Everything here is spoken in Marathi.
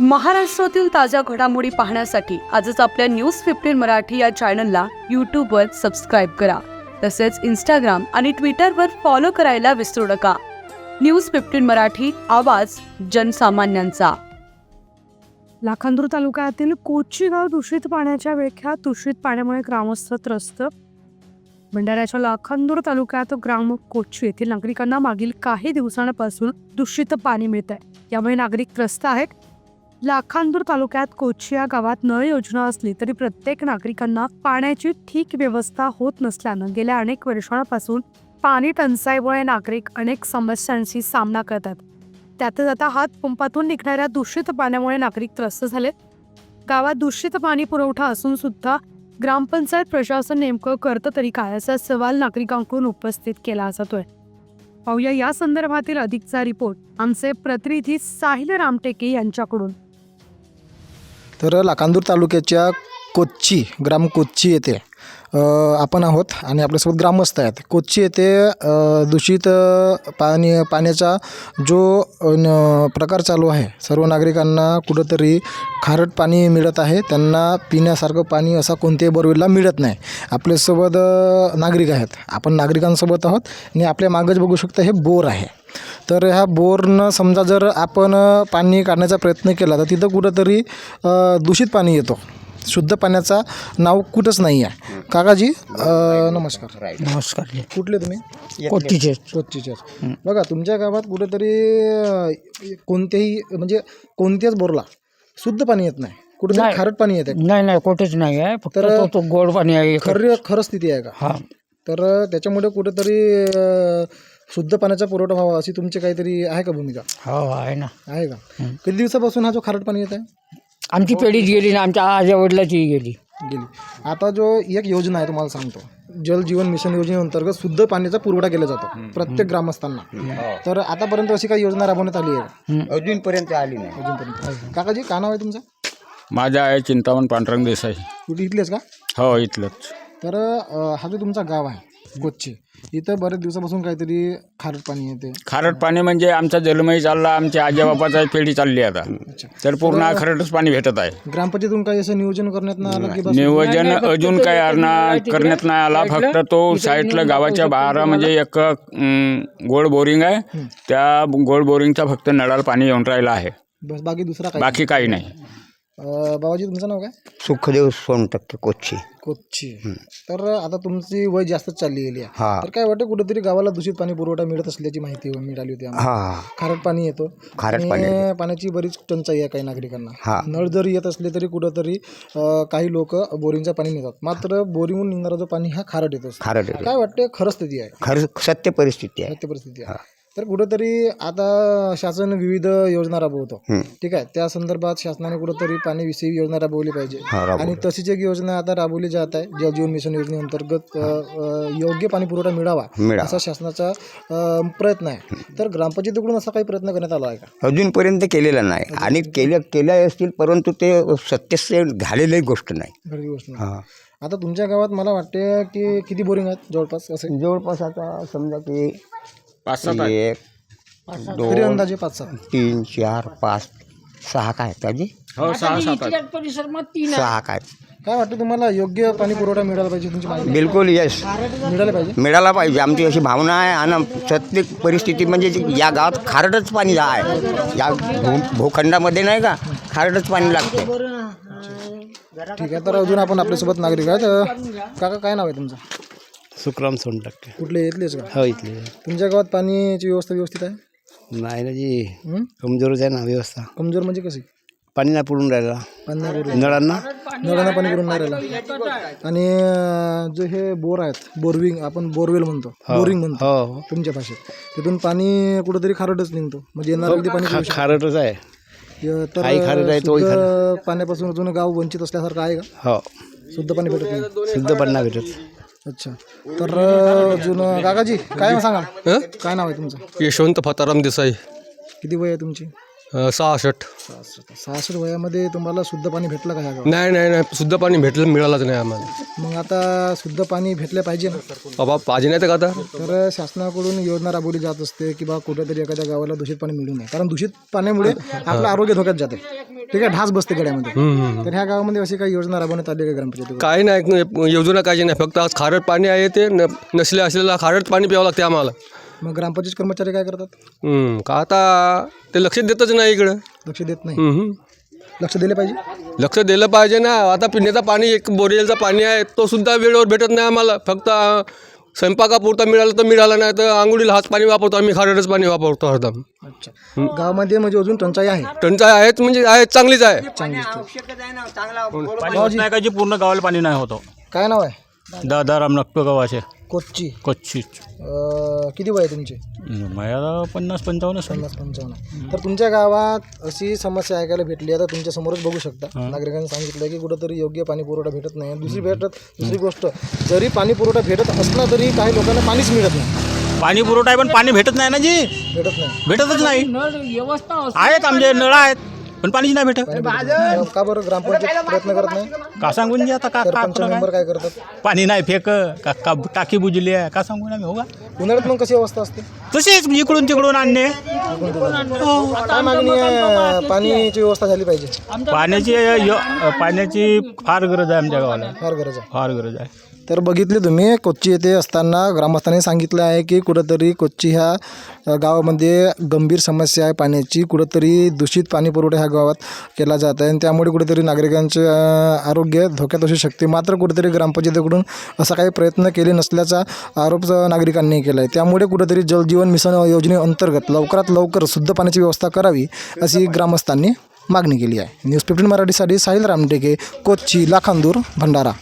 महाराष्ट्रातील ताज्या घडामोडी पाहण्यासाठी आजच आपल्या न्यूज फिफ्टीन मराठी या चॅनलला यूट्यूबवर सबस्क्राईब करा. तसेच इंस्टाग्राम आणि ट्विटरवर फॉलो करायला विसरू नका. न्यूज फिफ्टीन मराठी आवाज जनसामान्यांचा. लाखांदूर तालुक्यातील कोची गाव दूषित पाण्याच्या विळख्यात दूषित पाण्यामुळे ग्रामस्थ त्रस्त. भंडाऱ्याच्या लाखांदूर तालुक्यात ग्राम कोची येथील नागरिकांना मागील काही दिवसांपासून दूषित पाणी मिळत आहे यामुळे नागरिक त्रस्त आहेत. लाखांदूर तालुक्यात कोचिया गावात नळ योजना असली तरी प्रत्येक नागरिकांना पाण्याची ठीक व्यवस्था होत नसल्यानं गेल्या अनेक वर्षांपासून पाणी टंचाईमुळे नागरिक अनेक समस्यांशी सामना करतात. त्यातच आता हात पंपातून निघणाऱ्या दूषित पाण्यामुळे नागरिक त्रस्त झाले गावात दूषित पाणी पुरवठा असून सुद्धा ग्रामपंचायत प्रशासन नेमकं करतं तरी काय असा सवाल नागरिकांकडून उपस्थित केला जातोय. पाहूया या संदर्भातील अधिकचा रिपोर्ट. आमचे प्रतिनिधी साहिल रामटेके यांच्याकडून. तर लाखांदूर तालुक्याच्या कोच्ची ग्राम कोच्ची येथे आपण आहोत आणि आपल्यासोबत ग्रामस्थ आहेत. कोच्ची येथे दूषित पाणी पाण्याचा जो न- प्रकार चालू आहे सर्व नागरिकांना कुठंतरी खारट पाणी मिळत आहे. त्यांना पिण्यासारखं पाणी असा कोणत्याही बोरवेलला मिळत नाही. आपल्यासोबत नागरिक आहेत. आपण नागरिकांसोबत आहोत आणि आपल्या मागच बघू शकता हे बोर आहे. तर ह्या बोरनं समजा जर आपण पाणी काढण्याचा प्रयत्न केला तर तिथं कुठंतरी दूषित पाणी येतो. शुद्ध पाण्याचा नाव कुठंच नाही आहे काकाजी अ, नमस्कार. नमस्कार कुठले तुम्ही? कोटीचे कोच्चीचे बघा तुमच्या गावात कुठंतरी अ, कोणत्याही म्हणजे कोणत्याच बोरला शुद्ध पाणी येत नाही. कुठंतरी. खारट पाणी येते नाही नाही कोठेच नाही आहे फक्त तर- तो तो गोड पाणी आहे. खरं खरं स्थिती आहे का? हा. तर त्याच्यामुळे कुठंतरी शुद्ध पाण्याचा पुरवठा व्हावा अशी तुमची काहीतरी आहे का भूमिका? हो आहे ना. आहे का? किती दिवसापासून हा जो खारट पाणी येत आहे? आमची पिढीच गेली ना आमच्या आजी वडिलाची गेली. गेली. आता जो एक योजना आहे तुम्हाला सांगतो. जल जीवन मिशन योजनेअंतर्गत शुद्ध पाण्याचा पुरवठा केला जातो प्रत्येक ग्रामस्थांना. तर आतापर्यंत अशी काही योजना राबवण्यात आली आहे अजूनपर्यंत आली नाही. अजूनपर्यंत. काकाजी का नाव आहे तुमचं? माझा आहे चिंतामण पांडुरंग देसाई. कुठे इथलेच का? हो इथलंच. तर अं, हा जो तुमचा गाव आहे कोच्ची. इथं बरेच दिवसापासून काहीतरी खारट पाणी येते. खारट पाणी म्हणजे आमचा जलमय चालला आमच्या आजोबापाचा पिढी चालली आता. तर पूर्ण खारटच पाणी भेटत आहे. ग्रामपंचायतून काही असं नियोजन करण्यात नाही आलं की बस? नियोजन अजून अरणा करण्यात नाही आला. फक्त तो साईडला गावाच्या बाहेर म्हणजे एक अं, गोड बोरिंग आहे. त्या गोड बोरिंगचा फक्त नळाला पाणी येऊन राहिलं आहे. बस बाकी दुसरा काही बाकी काही नाही. बाबाजी तुमचं नाव काय? सुखदेव सोनटक्के कोच्ची. कोच्ची. तर आता तुमची वय जास्तच चालली गेली आहे. हा. तर काय वाटतं कुठेतरी गावाला दूषित पाणी पुरवठा मिळत असल्याची माहिती मिळाली होती आम्हाला. हा. खारट पाणी येतो. खारट आणि पाणी पाण्याची बरीच टंचाई आहे काही नागरिकांना. हा. नळ जरी येत असले तरी कुठंतरी अं, काही लोक बोरिंगचं पाणी नेतात. मात्र बोरिंगहून निघणारा जो पाणी हा खारट येतो खारट काय वाटतं खरं स्थिती आहे? खरं सत्य परिस्थिती आहे. सत्य परिस्थिती आहे. तर कुठंतरी आता शासन विविध योजना राबवतो. ठीक आहे? त्या संदर्भात शासनाने कुठंतरी पाणीविषयी योजना राबवली पाहिजे. आणि तशीच एक योजना आता राबवली जात आहे जल जीवन मिशन योजनेअंतर्गत योग्य पाणी पुरवठा मिळावा मिळा असा शासनाचा प्रयत्न आहे. तर ग्रामपंचायतीकडून असा काही प्रयत्न करण्यात आला आहे का? अजूनपर्यंत केलेलं नाही. आणि केल्या केल्या असतील परंतु ते सत्य झालेली गोष्ट नाही. गोष्ट नाही. हा. आता तुमच्या गावात मला वाटते की किती बोरिंग आहेत जवळपास असे? जवळपास आता समजा की पाच सात आहे. एक तरी दोन अंदाजे पाच सहा तीन चार पाच सहा काय ताजी हो सहा सात आहे. सहा काय? काय वाटतं तुम्हाला योग्य पाणी पुरवठा मिळाला पाहिजे तुमची बिलकुल यस मिळालं पाहिजे? मिळाला पाहिजे. आमची अशी भावना आहे आणि सत्य परिस्थिती म्हणजे जी- या गावात खारटच पाणी आहे. या भू भूखंडामध्ये नाही का? खारटच पाणी लागते. ठीक आहे तर अजून आपण आपल्यासोबत नागरिक आहेत. अ, काका काय नाव आहे तुमचं? सुखराम सोनटक्के. कुठले येतलेच का? हो इथले. तुमच्या गावात पाण्याची व्यवस्था व्यवस्थित आहे? नाही ना जी. हं? कमजोरच आहे ना व्यवस्था. कमजोर म्हणजे कशी? पाणी नाही पुरून राहिला. पाणी नाही. नळांना? नळांना पाणी पुरून नाही राहिलं. आणि अं, जे हे बोर आहेत बोरविंग आपण बोरवेल म्हणतो बोरिंग म्हणतो हो. हो तुमच्या भाषेत तिथून पाणी कुठेतरी खारटच निघतो. म्हणजे येणार अगदी पाणी खा खारटच आहे. य- तर आई खारट आहे, तोही शुद्ध पाण्यापासून अजून गाव वंचित असल्यासारखं आहे का? हो. शुद्ध पाणी भेटत नाही. शुद्ध पाणी नाही भेटत. अच्छा. तर अजून काकाजी काय सांगा काय नाव आहे तुमचं? यशवंत फताराम देसाई. किती वय आहे तुमची? सहासष्ट. सहाशे वयामध्ये तुम्हाला शुद्ध पाणी भेटलं का ह्या गावात? नाही नाही नाही. शुद्ध पाणी भेटलं मिळालंच नाही आम्हाला. मग आता शुद्ध पाणी भेटलं पाहिजे ना? बाबा पाहिजे नाही तर का आता? तर शासनाकडून योजना राबवली जात असते की बा कुठेतरी एखाद्या गावाला दूषित पाणी मिळू नये. कारण दूषित पाण्यामुळे आपलं आरोग्य धोक्यात जाते. ठीक आहे ढास बसते गड्यामध्ये. हम्म, हम्म. तर ह्या गावामध्ये अशी काही योजना राबवण्यात आली का ग्रामपंचायतीकडून काही नाही योजना काही नाही. फक्त आज खारट पाणी आहे ते न नसले असलेलं खारट पाणी प्यावं लागते आम्हाला. मग ग्रामपंचायत कर्मचारी काय करतात? हम्म, का आता ते लक्ष देतच नाही इकडं. लक्ष देत नाही. हम्म, हम्म. लक्ष दिले पाहिजे? लक्ष दिलं पाहिजे ना. आता पिण्याचं पाणी एक बोरियलचं पाणी आहे तो सुद्धा वेळेवर भेटत नाही आम्हाला. फक्त अं, स्वयंपाकापुरता मिळालं तर मिळालं नाही तर आंघोळीला हाच पाणी वापरतो आम्ही खारटच पाणी वापरतो हरदम. अच्छा. गावामध्ये म्हणजे अजून टंचाई आहे? टंचाई आहेत म्हणजे आहे. चांगलीच आहे. नाही का जी पूर्ण गावाला पाणी नाही होतो? काय नाव आहे? दादा. राम नक्तो गावाचे. कोच्ची. कच्ची. अं, किती वय आहे तुमचे? माझ्या पन्नास पंचावन्न. पन्नास पंचावन्न. तर तुमच्या गावात अशी समस्या ऐकायला भेटली. आता तुमच्या समोरच बघू शकता. नागरिकांनी सांगितलं की कुठंतरी योग्य पाणी पुरवठा भेटत नाही. दुसरी भेटत दुसरी गोष्ट जरी पाणी पुरवठा भेटत असला तरी काही लोकांना पाणीच मिळत नाही. पाणी पुरवठा आहे पण पाणी भेटत नाही ना जी? भेटत नाही. भेटतच नाही. आहेत आमचे नळ आहेत. पण पाणीच नाही भेटत. का बरं ग्रामपंचायत प्रयत्न करत नाही? का सांगून जी आता? का का सरपंच कुठं मेंबर काय? काय करतात? पाणी नाही फेक का का टाकी बुजली आहे? का सांगून आम्ही? हो का? उन्हाळ्यात मग कशी अवस्था असते? तसेच इकडून तिकडून आणणे. काय मागणी आहे? पाण्याची व्यवस्था झाली पाहिजे. पाण्याची य- पाण्याची फार गरज आहे आमच्या गावाला. फार गरज आहे. फार गरज आहे. तर बघितले तुम्ही कोच्ची येथे असताना ग्रामस्थांनी सांगितलं आहे की कुठंतरी कोच्ची ह्या गावामध्ये गंभीर समस्या आहे पाण्याची कुठंतरी दूषित पाणी पुरवठा ह्या गावात केला जात आहे आणि त्यामुळे कुठेतरी नागरिकांचे आरोग्य धोक्यात असू शकते. मात्र कुठेतरी ग्रामपंचायतीकडून असा काही प्रयत्न केले नसल्याचा आरोप नागरिकांनी केला आहे त्यामुळे कुठेतरी जलजीवन मिशन योजनेअंतर्गत लवकरात लवकर शुद्ध पाण्याची व्यवस्था करावी अशी ग्रामस्थांनी मागणी केली आहे. न्यूज फिफ्टीन मराठीसाठी साहिल रामटेके कोच्ची लाखांदूर भंडारा.